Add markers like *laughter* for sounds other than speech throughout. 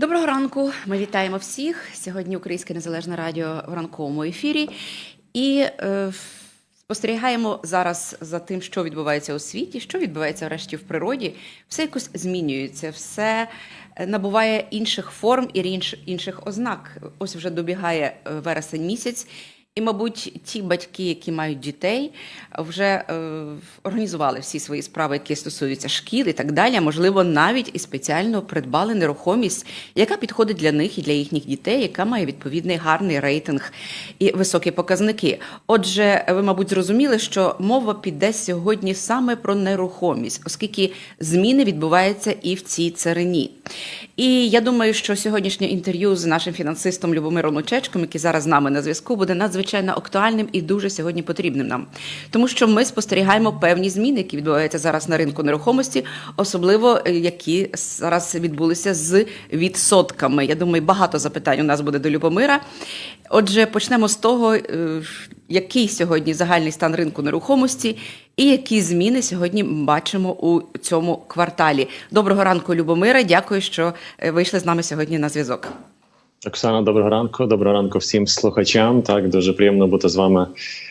Доброго ранку. Ми вітаємо всіх. Сьогодні Українське Незалежне Радіо в ранковому ефірі. І е, спостерігаємо зараз за тим, що відбувається у світі, що відбувається врешті в природі. Все якось змінюється, все е, набуває інших форм і інших ознак. Ось вже добігає е, вересень місяць. І, мабуть, ті батьки, які мають дітей, вже е, організували всі свої справи, які стосуються шкіл і так далі. Можливо, навіть і спеціально придбали нерухомість, яка підходить для них і для їхніх дітей, яка має відповідний гарний рейтинг і високі показники. Отже, ви, мабуть, зрозуміли, що мова піде сьогодні саме про нерухомість, оскільки зміни відбуваються і в цій царині. І я думаю, що сьогоднішнє інтерв'ю з нашим фінансистом Любомиром Лучечком, який зараз з нами на зв'язку, буде надзвичайно актуальним і дуже сьогодні потрібним нам, тому що ми спостерігаємо певні зміни, які відбуваються зараз на ринку нерухомості, особливо е, які зараз відбулися з відсотками. Я думаю, багато запитань у нас буде до Любомира. Отже, почнемо з того, е, який сьогодні загальний стан ринку нерухомості і які зміни сьогодні бачимо у цьому кварталі. Доброго ранку, Любомира. Дякую, що е, вийшли з нами сьогодні на зв'язок. Оксана, доброго ранку. Доброго ранку всім слухачам. Так, дуже приємно бути з вами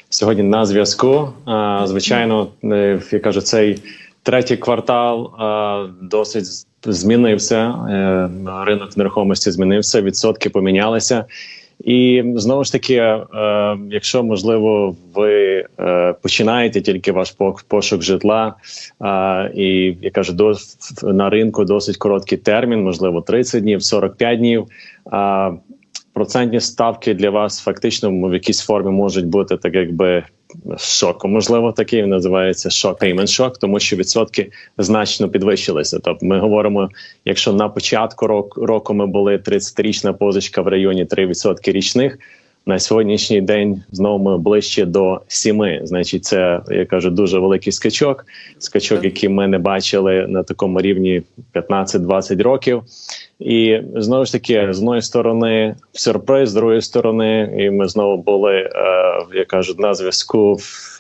сьогодні на зв'язку. Звичайно, е, я кажу, цей третій квартал досить змінився. Е, Ринок нерухомості змінився, відсотки помінялися. І знову ж таки, е, якщо можливо ви е, починаєте тільки ваш пошук житла, е, і я кажу, до, на ринку досить короткий термін, можливо, 30 днів, 45 днів. А процентні ставки для вас фактично в якійсь формі можуть бути так, якби шоком. Можливо, такий називається шок payment шок, тому що відсотки значно підвищилися. Тобто, ми говоримо, якщо на початку року ми були 30-річна позичка в районі 3% річних. На сьогоднішній день знову ми ближче до 7. Значить, це я кажу дуже великий скачок. Скачок, який ми не бачили на такому рівні 15-20 років. І знову ж таки, з одної сторони, сюрприз, з другої сторони, і ми знову були, е, як кажуть, на зв'язку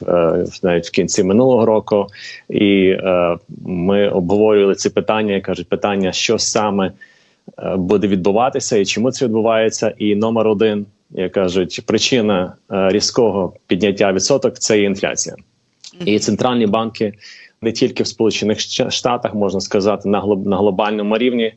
е, навіть в кінці минулого року, і е, ми обговорювали ці питання. як кажуть, питання, що саме е, буде відбуватися і чому це відбувається. І номер один, як кажуть, причина е, різкого підняття відсоток це є інфляція. І центральні банки не тільки в Сполучених Штатах, можна сказати, на на глобальному рівні.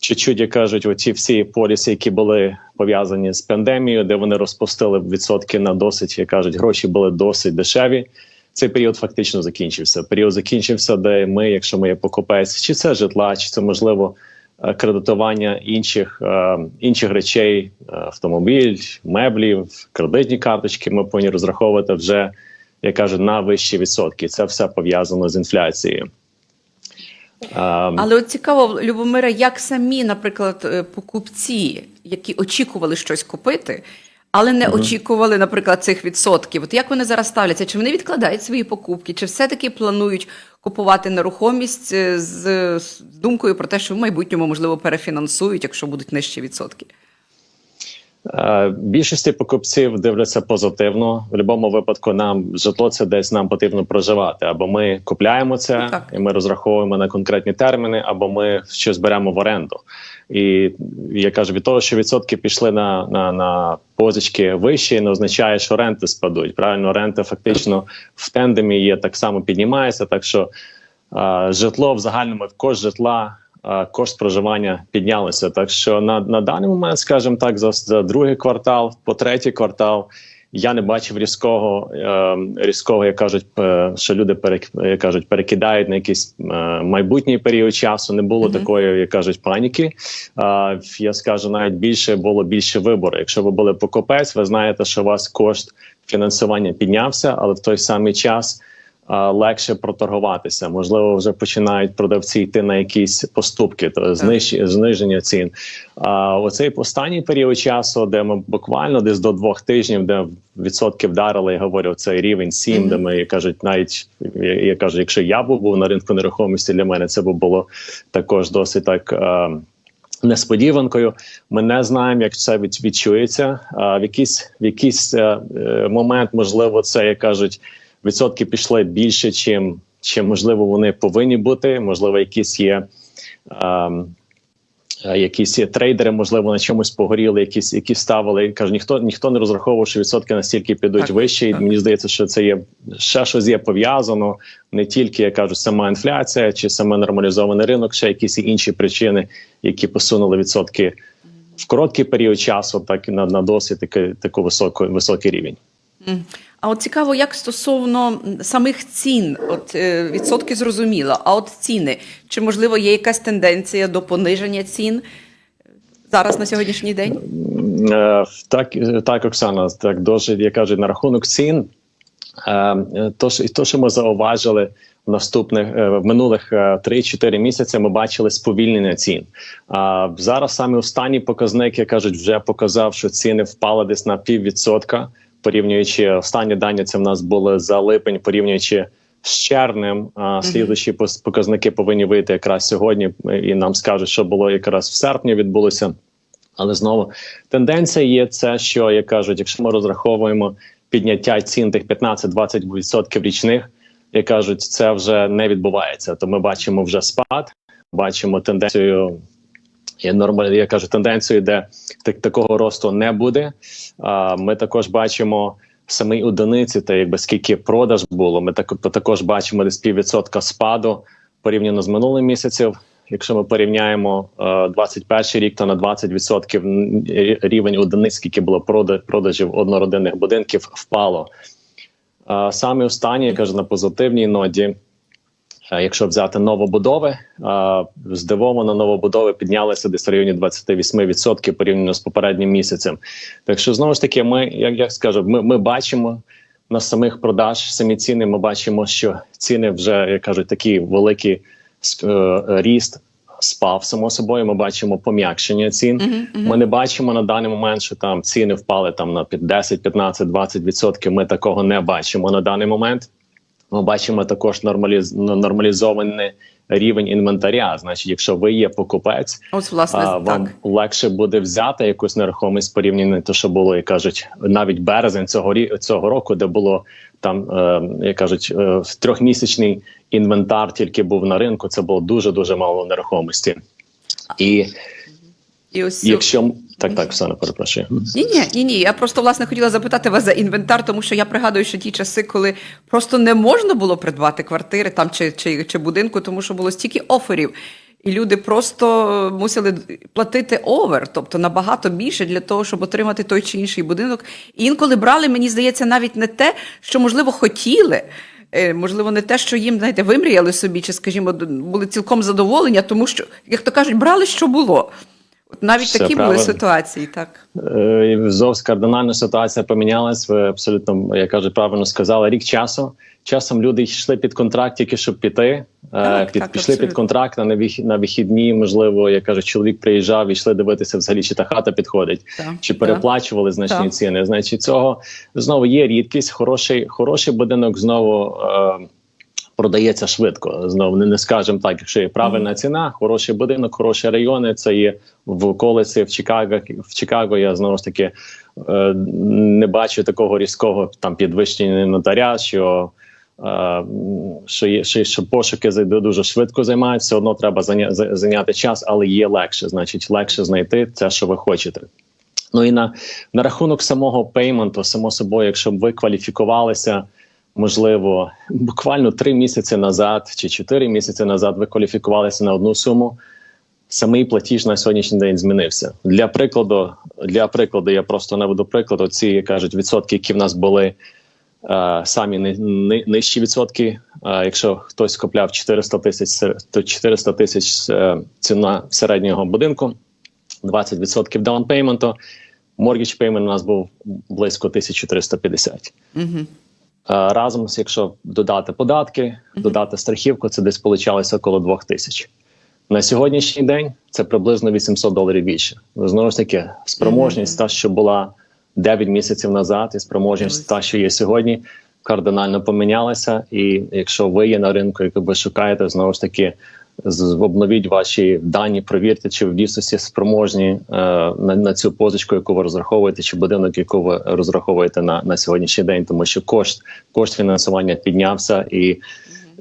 Чуть-чуть, як кажуть, оці всі поліси, які були пов'язані з пандемією, де вони розпустили відсотки на досить, як кажуть, гроші були досить дешеві. Цей період фактично закінчився. Період закінчився, де ми, якщо ми є покупець, чи це житла, чи це можливо кредитування інших, е, інших речей, е, автомобіль, меблів, кредитні карточки, ми повинні розраховувати вже, як кажуть, на вищі відсотки. Це все пов'язано з інфляцією. Ем, Але от цікаво, Любомира, як самі, наприклад, е, покупці, які очікували щось купити, але не очікували, наприклад, цих відсотків. От як вони зараз ставляться? Чи вони відкладають свої покупки, чи все-таки планують купувати нерухомість е, з, з думкою про те, що в майбутньому можливо перефінансують, якщо будуть нижчі відсотки? Е, Більшості покупців дивляться позитивно. В будь-якому випадку нам житло це десь нам потрібно проживати. Або ми купляємо це Ну, так. і ми розраховуємо на конкретні терміни, або ми щось беремо в оренду. І я кажу, від того, що відсотки пішли на, на, на позички вищі, не означає, що ренти спадуть. Правильно, ренти фактично в тендемі є так само піднімається. Так що е, житло в загальному кошт житла. Кошт проживання піднялися. Так що на, на даний момент, скажімо так, за, за другий квартал, по третій квартал я не бачив різкого, е, різкого, як кажуть, е, що люди перек, як кажуть, перекидають на якийсь е, майбутній період часу. Не було Мгм. такої, як кажуть, паніки. Я скажу навіть більше було більше вибору. Якщо ви були покупець, ви знаєте, що у вас кошт фінансування піднявся, але в той самий час. Е, Легше проторгуватися, можливо, вже починають продавці йти на якісь поступки, то зниж, зниження цін. А оцей останній період часу, де ми буквально десь до двох тижнів, де відсотки вдарили, я говорю, цей рівень 7, Мгм. де ми кажуть, навіть я, я кажу, якщо я був, був на ринку нерухомості, для мене це би було також досить так. Е, Несподіванкою ми не знаємо, як це відчується. А в якийсь в якийсь е, е, момент, можливо, це як кажуть, відсотки пішли більше, чим, чим можливо вони повинні бути. Можливо, якісь є ем, е, якісь трейдери, можливо, на чомусь погоріли, якісь які ставили. Каже, ніхто ніхто не розраховував, що відсотки настільки підуть Так, вище. І так. мені здається, що це є ще щось є пов'язано не тільки я кажу, сама інфляція чи саме нормалізований ринок, ще якісь інші причини, які посунули відсотки в короткий період часу, так і на, на досить такий таку високу високий рівень. А от цікаво, як стосовно самих цін, от е, відсотки зрозуміло, а от ціни, чи можливо є якась тенденція до пониження цін зараз на сьогоднішній день? Е, Так, так, Оксана, так дуже я кажу на рахунок цін. е, То, що- то, що ми зауважили в наступних е, в минулих е, 3-4 місяці, ми бачили сповільнення цін. А зараз саме останні показники кажуть, вже показав, що ціни впали десь на піввідсотка, порівнюючи останні дані. Це в нас були за липень, порівнюючи з червнем. А слідуючі пос- показники повинні вийти якраз сьогодні, і нам скажуть, що було якраз в серпні відбулося. Але знову тенденція є це, що як кажуть, якщо ми розраховуємо підняття цін тих 15-20% річних, як кажуть, це вже не відбувається. То ми бачимо вже спад, бачимо тенденцію. Я нормаль, я кажу, тенденцію, де так, такого росту не буде. А, ми також бачимо самі одиниці, та якби скільки продаж було. Ми так, також бачимо десь піввідсотка спаду порівняно з минулим місяцем. Якщо ми порівняємо е, 21 рік, то на 20% м, рівень одиниць, скільки було продажів однородинних будинків, впало. Е, Саме останнє, я кажу, на позитивній ноді. Е, Якщо взяти новобудови, е, здивовано новобудови піднялися десь в районі 28% порівняно з попереднім місяцем. Так що знову ж таки, ми як я скажу, ми, ми бачимо на самих продаж самі ціни. Ми бачимо, що ціни вже як кажуть, такі великі е, ріст спав само собою. Ми бачимо пом'якшення цін. Ми не бачимо на даний момент, що там ціни впали там на під 10, 15, 20%. Ми такого не бачимо на даний момент. Ми бачимо також нормаліз... нормалізований рівень інвентаря. Значить, якщо ви є покупець, От, власне, а, вам так. легше буде взяти якусь нерухомість порівняно те, що було, як кажуть, навіть березень цього рі... цього року, де було там, е, як кажуть, е, трьохмісячний інвентар тільки був на ринку. Це було дуже дуже мало нерухомості. І І ось якщо так, так, Оксана, перепрошую. Ні, ні, ні, ні. Я просто власне хотіла запитати вас за інвентар, тому що я пригадую, що ті часи, коли просто не можна було придбати квартири там чи, чи, чи будинку, тому що було стільки оферів. І люди просто мусили платити овер, тобто набагато більше для того, щоб отримати той чи інший будинок. І інколи брали, мені здається, навіть не те, що можливо хотіли. е, Можливо, не те, що їм знаєте, вимріяли собі, чи, скажімо, були цілком задоволення, тому що, як то кажуть, брали, що було. Навіть Все такі були ситуації, так. Е, Зовсім кардинально ситуація помінялась. Ви абсолютно, як кажуть, правильно сказали, рік часу. Часом люди йшли під контракт тільки щоб піти. Е, Так, під, так, пішли під контракт на вих- на вихідні. Можливо, як кажуть, чоловік приїжджав йшли дивитися взагалі, чи та хата підходить, Так, чи так. переплачували значні Так. ціни. Значить, цього знову є рідкість. Хороший, хороший будинок знову. Е, Продається швидко. Знову не, не скажемо так, якщо є правильна ціна, хороший будинок, хороші райони. Це є в околиці в Чикаго. В Чикаго я знову ж таки е, не бачу такого різкого там підвищення інвентаря, що, е, що, є, що, що пошуки дуже швидко займають. Все одно треба зайня- зайняти час, але є легше. Значить, легше знайти те, що ви хочете. Ну і на, на рахунок самого пейменту, само собою, якщо б ви кваліфікувалися, можливо, буквально три місяці назад чи чотири місяці назад ви кваліфікувалися на одну суму. Самий платіж на сьогоднішній день змінився. Для прикладу, для прикладу, я просто наведу приклад. Ці кажуть відсотки, які в нас були е, самі ни, ни, нижчі відсотки. Е, якщо хтось купляв 400 тисяч, то 400 тисяч е, ціна середнього будинку, 20% даунпейменту. Mortgage payment у нас був близько 1350. Угу. Е, Разом, якщо додати податки, додати страхівку, це десь получалося около 2000. На сьогоднішній день це приблизно 800 доларів більше. Знову ж таки, спроможність, та, що була 9 місяців назад, і спроможність, та, що є сьогодні, кардинально помінялася. І якщо ви є на ринку, як ви шукаєте, знову ж таки, обновіть ваші дані, провірте, чи в дійсності спроможні е, на, на цю позичку, яку ви розраховуєте, чи будинок, яку ви розраховуєте на, на сьогоднішній день, тому що кошт, кошт фінансування піднявся і.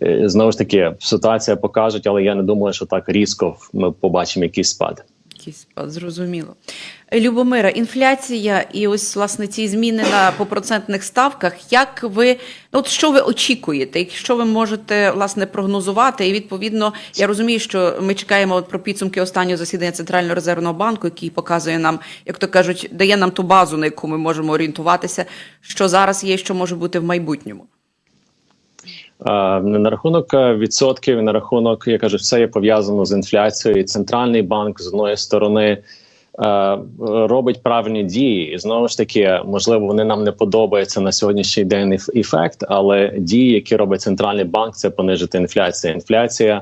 Е, Знову ж таки, ситуація покажуть, але я не думаю, що так різко ми побачимо якийсь спад. Спад, зрозуміло. Е, Любомира, інфляція і ось власне ці зміни на по процентних ставках. Як ви ну, от що ви очікуєте? Що ви можете власне прогнозувати? І відповідно, я розумію, що ми чекаємо от про підсумки останнього засідання Центрального резервного банку, який показує нам, як то кажуть, дає нам ту базу, на яку ми можемо орієнтуватися, що зараз є, що може бути в майбутньому. Е, Не на рахунок е, відсотків, на рахунок, я кажу, все є пов'язано з інфляцією. І Центральний банк з одної сторони е, робить правильні дії, і знову ж таки, можливо, вони нам не подобаються на сьогоднішній день ефект, але дії, які робить центральний банк, це понижити інфляцію. Інфляція.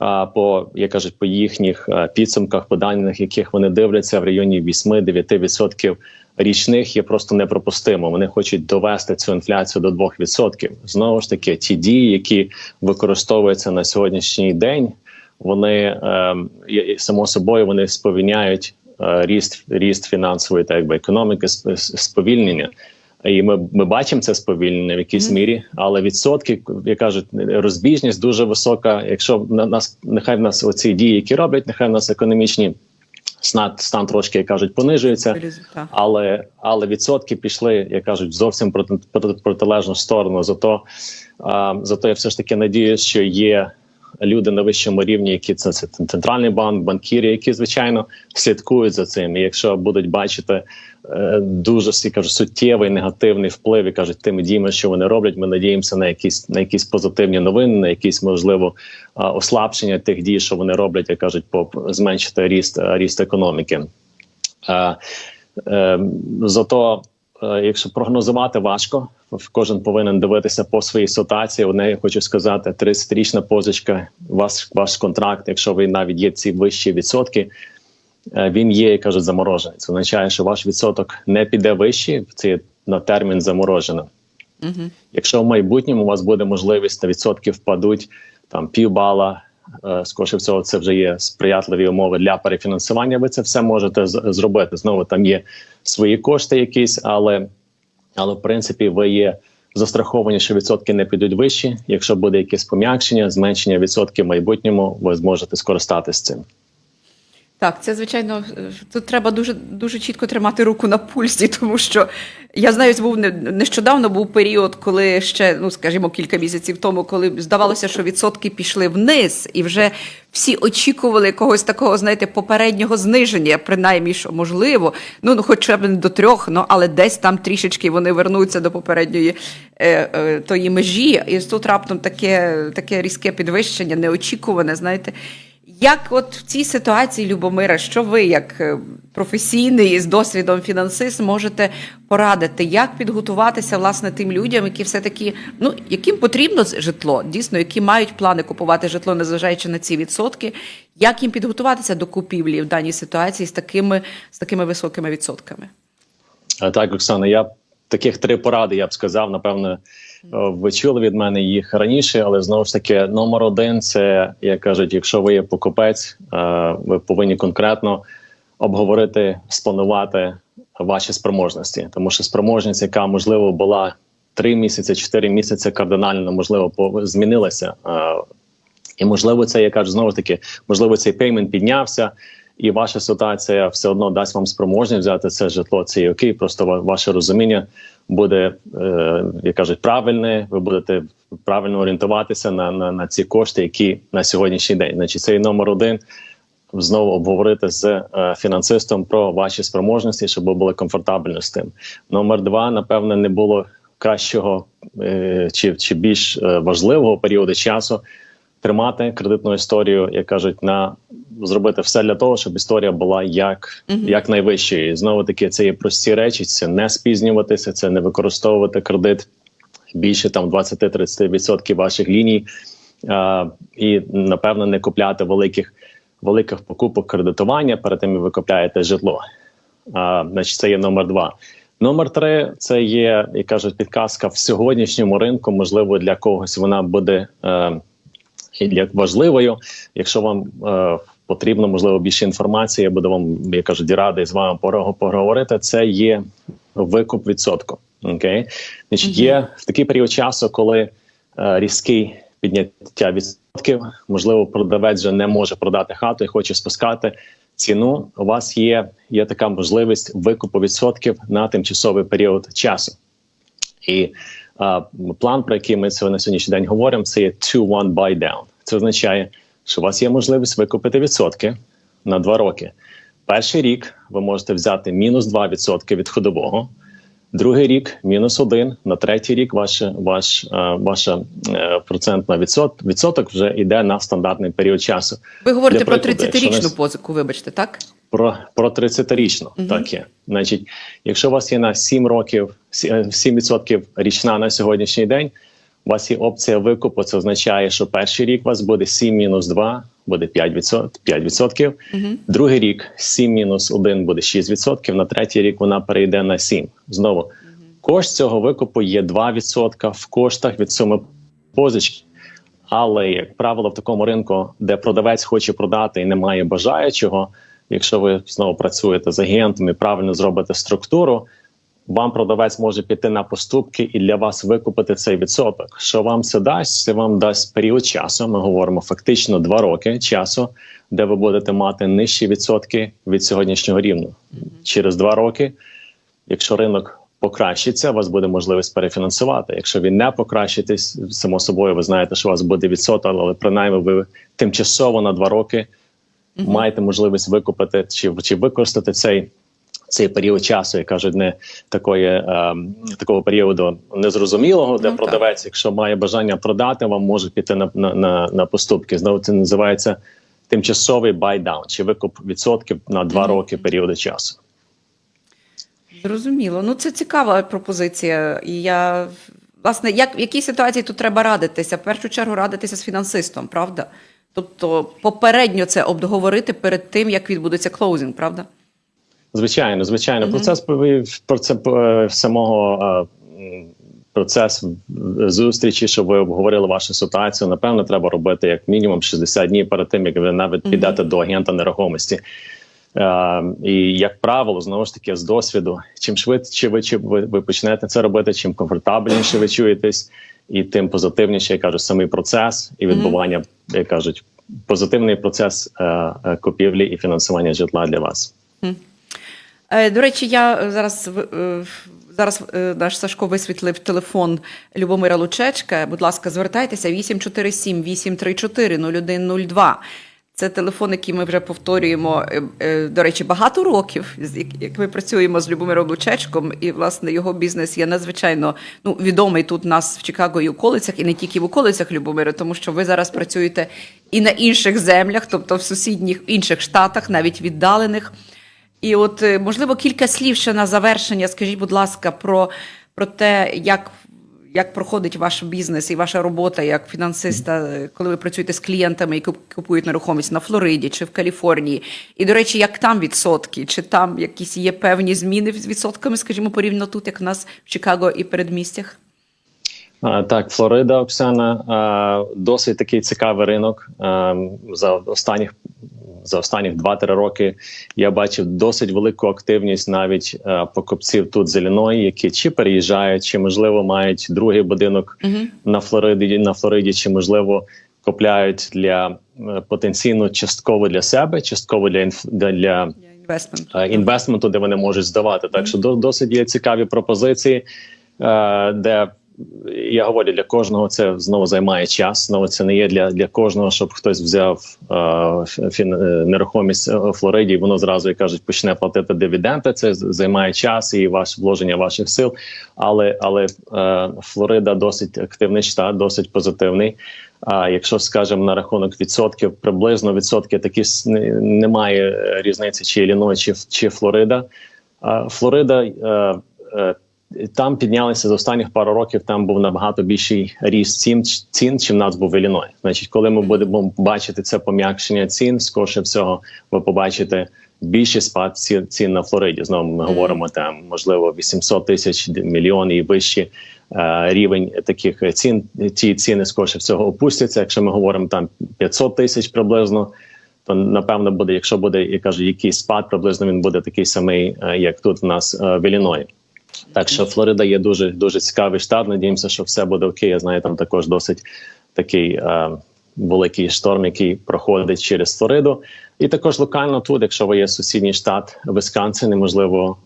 А, По як кажуть, по їхніх е, підсумках, по даних, яких вони дивляться в районі 8-9% річних, є просто непропустимо. Вони хочуть довести цю інфляцію до 2%. Знову ж таки, ті дії, які використовуються на сьогоднішній день, вони е, є- само собою вони сповільняють е, ріст ріст фінансової та якби економіки, сп- сповільнення. І ми, ми бачимо це сповільнення в якійсь мірі, але відсотки, як кажуть, розбіжність дуже висока. Якщо на нас нехай в нас оці дії, які роблять, нехай в нас економічні стан, стан трошки як кажуть, понижується. Але але відсотки пішли, як кажуть, зовсім проти, проти протилежну сторону. Зато а, зато я все ж таки надіюсь, що є люди на вищому рівні, які це, це центральний банк, банкіри, які звичайно слідкують за цим. І якщо будуть бачити е, дуже всі кажуть, суттєвий негативний вплив і кажуть тими діями, що вони роблять, ми надіємося на якісь на якісь позитивні новини, на якісь можливо а, ослаблення тих дій, що вони роблять, як кажуть, по зменшити ріст ріст економіки. Е, е, зато, якщо прогнозувати важко, кожен повинен дивитися по своїй ситуації. Одне я хочу сказати: 30-річна позичка, ваш, ваш контракт, якщо ви навіть є ці вищі відсотки, е, він є, як кажуть, заморожений. Це означає, що ваш відсоток не піде вищий, це на термін заморожено. Угу. Якщо в майбутньому у вас буде можливість на відсотки впадуть там півбала, е, скоріше всього, це вже є сприятливі умови для перефінансування. Ви це все можете з- зробити. Знову там є свої кошти, якісь, але, але в принципі ви є застраховані, що відсотки не підуть вищі. Якщо буде якесь пом'якшення, зменшення відсотків в майбутньому, ви зможете скористатися цим. Так, це звичайно е, тут треба дуже дуже чітко тримати руку на пульсі, *laughs* тому що я знаю, був не- нещодавно був період, коли ще, ну скажімо, кілька місяців тому, коли здавалося, що відсотки пішли вниз, і вже всі очікували якогось такого, знаєте, попереднього зниження, принаймні, що можливо, ну, ну хоча б не до трьох, ну але десь там трішечки вони вернуться до попередньої е, е, тої межі, і тут раптом таке, таке різке підвищення, неочікуване, знаєте. Як от в цій ситуації, Любомира, що ви, як е, професійний з досвідом фінансист, можете порадити, як підготуватися власне тим людям, які все-таки ну яким потрібно житло, дійсно, які мають плани купувати житло, незважаючи на ці відсотки, як їм підготуватися до купівлі в даній ситуації з такими з такими високими відсотками? Так, Оксана, я таких три поради я б сказав. Напевно, ви чули від мене їх раніше, але знову ж таки, номер один це як кажуть, якщо ви є покупець, е, ви повинні конкретно обговорити, спланувати ваші спроможності, тому що спроможність, яка можливо була три місяці, чотири місяці, кардинально можливо змінилася. Е, і можливо, це я кажу знову ж таки, можливо, цей пеймент піднявся, і ваша ситуація все одно дасть вам спроможність взяти це житло. Це окей. Просто ва- ваше розуміння буде, е, як кажуть, правильне. Ви будете правильно орієнтуватися на, на, на ці кошти, які на сьогоднішній день. Значить, це є номер один. Знову обговорити з е, фінансистом про ваші спроможності, щоб ви були комфортабельно з тим. Номер два, напевне, не було кращого е, чи, чи більш е, важливого періоду часу тримати кредитну історію, як кажуть, на зробити все для того, щоб історія була як, Мгм. як найвищою. І знову таки, це є прості речі: це не спізнюватися, це не використовувати кредит більше там 20-30% ваших ліній, а, і напевно не купляти великих великих покупок кредитування перед тим, як ви купляєте житло. А, значить, це є номер два. Номер три це є, як кажуть, підказка в сьогоднішньому ринку. Можливо, для когось вона буде е, як важливою. Якщо вам е, потрібно, можливо, більше інформації, я буду вам, як кажуть, радий з вами поговорити. Це є викуп відсотку. Окей, значить, є в такий період часу, коли е, різкий підняття відсотків, можливо, продавець вже не може продати хату і хоче спускати ціну, у вас є, є така можливість викупу відсотків на тимчасовий період часу. І а, план, про який ми на сьогоднішній день говоримо, це є 2-1 buy down. Це означає, що у вас є можливість викупити відсотки на 2 роки. Перший рік ви можете взяти мінус 2% від ходового. Другий рік мінус один. На третій рік ваше, ваш, е, ваша е, процентна відсот, відсоток вже йде на стандартний період часу. Ви говорите Для про прикладу, 30-річну позику, вибачте, так? Про, про 30-річну, так є. Значить, якщо у вас є на 7 років, сі- е, 7% річна на сьогоднішній день, у вас є опція викупу. Це означає, що перший рік у вас буде 7 мінус 2, буде 5%. 5%. Другий рік 7 мінус 1 буде 6%. На третій рік вона перейде на 7. Знову, кошт цього викупу є 2% в коштах від суми позички. Але як правило, в такому ринку, де продавець хоче продати і немає бажаючого, якщо ви знову працюєте з агентом і правильно зробите структуру, вам продавець може піти на поступки і для вас викупити цей відсоток. Що вам це дасть? Це вам дасть період часу. Ми говоримо фактично два роки часу, де ви будете мати нижчі відсотки від сьогоднішнього рівня. Через два роки, якщо ринок покращиться, у вас буде можливість перефінансувати. Якщо він не покращитись, само собою, ви знаєте, що у вас буде відсоток, але принаймні ви тимчасово на два роки маєте можливість викупити чи, чи використати цей. Цей період часу, як кажуть, не такої е, такого періоду незрозумілого, де Ну, так. продавець, якщо має бажання продати, вам може піти на, на, на, на поступки. Знову це називається тимчасовий buy-down, чи викуп відсотків на два роки періоду часу. Зрозуміло. Ну, це цікава пропозиція. І я, власне, як, в якій ситуації тут треба радитися? В першу чергу радитися з фінансистом, правда? Тобто попередньо це обговорити перед тим, як відбудеться клоузинг, правда? Звичайно, звичайно, процес пові- процес е, самого е, процес зустрічі, щоб ви обговорили вашу ситуацію. Напевно, треба робити як мінімум 60 днів перед тим, як ви навіть підете до агента нерухомості. Е, і як правило, знову ж таки, з досвіду, чим швидше ви, чи ви, ви почнете це робити, чим комфортабельніше ви чуєтесь, і тим позитивніше, я кажу, самий процес і відбування, як кажуть, позитивний процес е, е, купівлі і фінансування житла для вас. Е, До речі, я е, зараз е, зараз е, наш Сашко висвітлив телефон Любомира Лучечка. Будь ласка, звертайтеся 847 834 0102. Це телефон, який ми вже повторюємо. е, е, До речі, багато років, як- ми працюємо з Любомиром Лучечком, і власне його бізнес є надзвичайно ну, відомий тут нас в Чикаго і околицях, і не тільки в околицях Любомира, тому що ви зараз працюєте і на інших землях, тобто в сусідніх інших штатах, навіть віддалених. І от, е, можливо, кілька слів ще на завершення. Скажіть, будь ласка, про, про те, як, як проходить ваш бізнес і ваша робота як фінансиста, е, коли ви працюєте з клієнтами, які купують нерухомість на Флориді чи в Каліфорнії. І, до речі, як там відсотки? Чи там якісь є певні зміни з відсотками, скажімо, порівняно тут, як в нас в Чикаго і передмістях? Так, Флорида, Оксана, досить такий цікавий ринок. За останніх за останніх 2-3 роки я бачив досить велику активність навіть покупців тут з Ілліною, які чи переїжджають, чи можливо мають другий будинок на Флориді, на Флориді, чи можливо купляють для е, потенційно частково для себе, частково для для. е, інвестменту, де вони можуть здавати. Так що досить є цікаві пропозиції, е, де я говорю, для кожного це знову займає час. Знову це не є для, для кожного, щоб хтось взяв е, фін, е, нерухомість у Флориді, і воно зразу як кажуть, почне платити дивіденди. Це займає час і ваше вложення ваших сил. Але але е, Флорида досить активний штат, досить позитивний. А якщо скажемо на рахунок відсотків, приблизно відсотки такі немає різниці, чи Ілліной, чи, чи Флорида. Флорида е, е, там піднялися за останніх пару років. Там був набагато більший ріст цін, цін чим нас був в Ілліной. Значить, коли ми будемо бачити це пом'якшення цін, скорше всього, ви побачите більший спад ці- цін на Флориді. Знову ми говоримо там, можливо, 800 тисяч мільйонів і вищі е, рівень таких цін. Ті ціни скорше всього опустяться. Якщо ми говоримо там 500 тисяч приблизно. То напевно буде, якщо буде, я кажу, якийсь спад, приблизно він буде такий самий, е, як тут в нас е, в Ілліної. Так що Флорида є дуже дуже цікавий штат. Надіємося, що все буде окей. Я знаю, там також досить такий е, великий шторм, який проходить через Флориду. І також локально тут, якщо ви є сусідній штат Висконсин, і можливо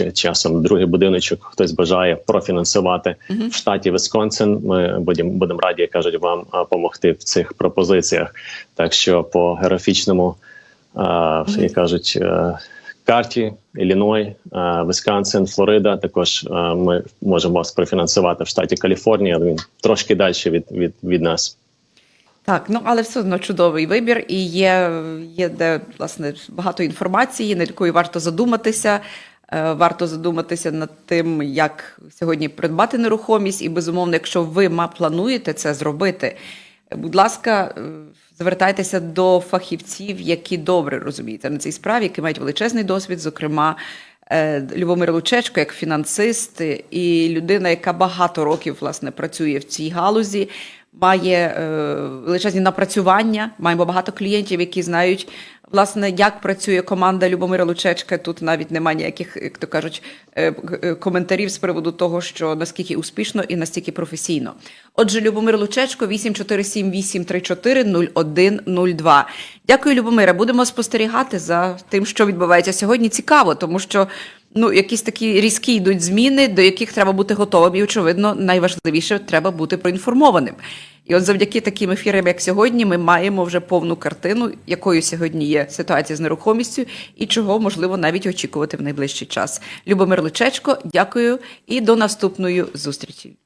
е, часом другий будиночок хтось бажає профінансувати в штаті Висконсин. Ми будемо будемо раді, як кажуть, вам допомогти в цих пропозиціях. Так що по географічному, е, як кажуть. е, Карті Ілліной, е, Висконсин, Флорида. Також е, ми можемо профінансувати в штаті Каліфорнія, він трошки далі від, від, від нас. Так, ну але все одно чудовий вибір, і є, є де власне багато інформації, над якою варто задуматися. Е, Варто задуматися над тим, як сьогодні придбати нерухомість, і безумовно, якщо ви плануєте це зробити, будь ласка, звертайтеся до фахівців, які добре розуміються на цій справі, які мають величезний досвід, зокрема. е, Любомир Лучечко, як фінансист і людина, яка багато років власне працює в цій галузі, має е, величезні напрацювання. Маємо багато клієнтів, які знають власне, як працює команда Любомира Лучечка. Тут навіть немає ніяких, як то кажуть, е, е, коментарів з приводу того, що наскільки успішно і настільки професійно. Отже, Любомир Лучечко, 847-834-0102. Дякую, Любомире. Будемо спостерігати за тим, що відбувається сьогодні. Цікаво, тому що ну, якісь такі різкі йдуть зміни, до яких треба бути готовим. І, очевидно, найважливіше треба бути проінформованим. І от завдяки таким ефірам, як сьогодні, ми маємо вже повну картину, якою сьогодні є ситуація з нерухомістю і чого можливо навіть очікувати в найближчий час. Любомир Лучечко, дякую і до наступної зустрічі.